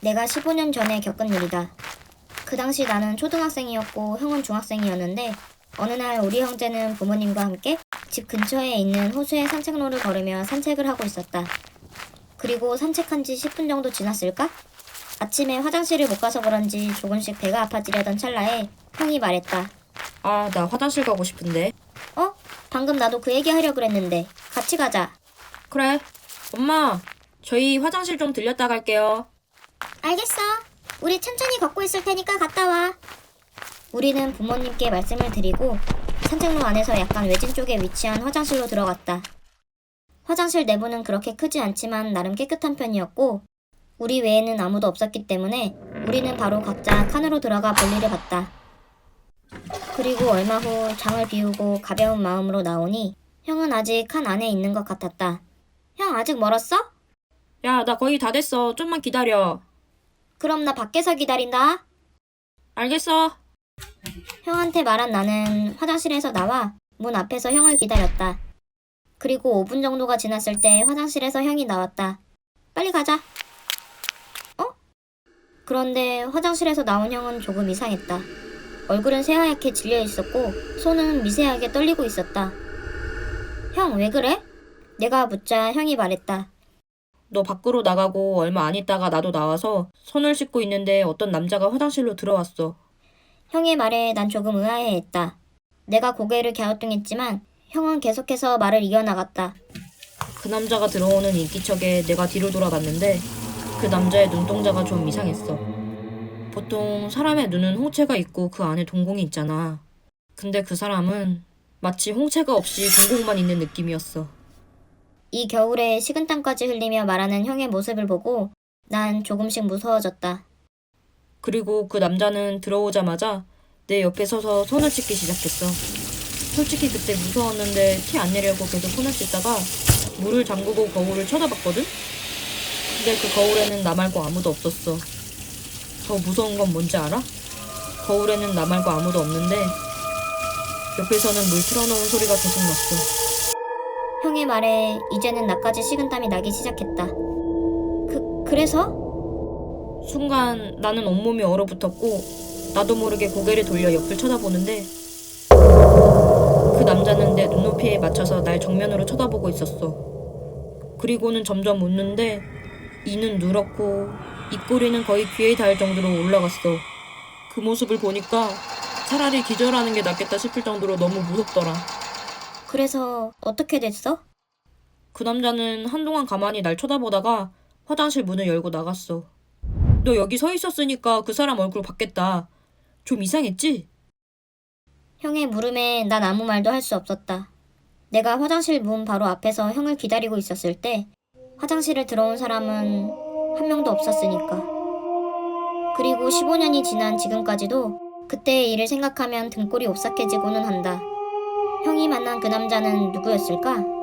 내가 15년 전에 겪은 일이다. 그 당시 나는 초등학생이었고 형은 중학생이었는데 어느 날 우리 형제는 부모님과 함께 집 근처에 있는 호수의 산책로를 걸으며 산책을 하고 있었다. 그리고 산책한 지 10분 정도 지났을까? 아침에 화장실을 못 가서 그런지 조금씩 배가 아파지려던 찰나에 형이 말했다. 아, 나 화장실 가고 싶은데. 어? 방금 나도 그 얘기 하려고 그랬는데 같이 가자. 그래. 엄마, 저희 화장실 좀 들렸다 갈게요. 알겠어. 우리 천천히 걷고 있을 테니까 갔다 와. 우리는 부모님께 말씀을 드리고 산책로 안에서 약간 외진 쪽에 위치한 화장실로 들어갔다. 화장실 내부는 그렇게 크지 않지만 나름 깨끗한 편이었고 우리 외에는 아무도 없었기 때문에 우리는 바로 각자 칸으로 들어가 볼일을 봤다. 그리고 얼마 후 장을 비우고 가벼운 마음으로 나오니 형은 아직 칸 안에 있는 것 같았다. 형 아직 멀었어? 야, 나 거의 다 됐어. 좀만 기다려. 그럼 나 밖에서 기다린다. 알겠어. 형한테 말한 나는 화장실에서 나와 문 앞에서 형을 기다렸다. 그리고 5분 정도가 지났을 때 화장실에서 형이 나왔다. 빨리 가자. 어? 그런데 화장실에서 나온 형은 조금 이상했다. 얼굴은 새하얗게 질려 있었고 손은 미세하게 떨리고 있었다. 형, 왜 그래? 내가 묻자 형이 말했다. 너 밖으로 나가고 얼마 안 있다가 나도 나와서 손을 씻고 있는데 어떤 남자가 화장실로 들어왔어. 형의 말에 난 조금 의아해했다. 내가 고개를 갸우뚱했지만 형은 계속해서 말을 이어나갔다. 그 남자가 들어오는 인기척에 내가 뒤로 돌아봤는데 그 남자의 눈동자가 좀 이상했어. 보통 사람의 눈은 홍채가 있고 그 안에 동공이 있잖아. 근데 그 사람은 마치 홍채가 없이 동공만 있는 느낌이었어. 이 겨울에 식은땀까지 흘리며 말하는 형의 모습을 보고 난 조금씩 무서워졌다. 그리고 그 남자는 들어오자마자 내 옆에 서서 손을 씻기 시작했어. 솔직히 그때 무서웠는데 티 안 내려고 계속 손을 씻다가 물을 잠그고 거울을 쳐다봤거든? 근데 그 거울에는 나 말고 아무도 없었어. 더 무서운 건 뭔지 알아? 거울에는 나 말고 아무도 없는데 옆에서는 물 틀어놓은 소리가 계속 났어. 형의 말에 이제는 나까지 식은땀이 나기 시작했다. 그, 그래서? 순간 나는 온몸이 얼어붙었고 나도 모르게 고개를 돌려 옆을 쳐다보는데 그 남자는 내 눈높이에 맞춰서 날 정면으로 쳐다보고 있었어. 그리고는 점점 웃는데 이는 누렇고 입꼬리는 거의 귀에 닿을 정도로 올라갔어. 그 모습을 보니까 차라리 기절하는 게 낫겠다 싶을 정도로 너무 무섭더라. 그래서 어떻게 됐어? 그 남자는 한동안 가만히 날 쳐다보다가 화장실 문을 열고 나갔어. 너 여기 서 있었으니까 그 사람 얼굴 봤겠다. 좀 이상했지? 형의 물음에 난 아무 말도 할 수 없었다. 내가 화장실 문 바로 앞에서 형을 기다리고 있었을 때 화장실을 들어온 사람은 한 명도 없었으니까. 그리고 15년이 지난 지금까지도 그때의 일을 생각하면 등골이 오싹해지고는 한다. 형이 만난 그 남자는 누구였을까?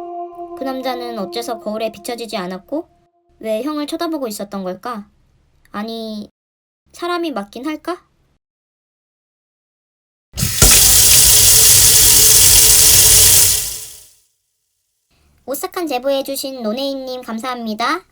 그 남자는 어째서 거울에 비춰지지 않았고 왜 형을 쳐다보고 있었던 걸까? 아니, 사람이 맞긴 할까? 오싹한 제보해주신 노네임님 감사합니다.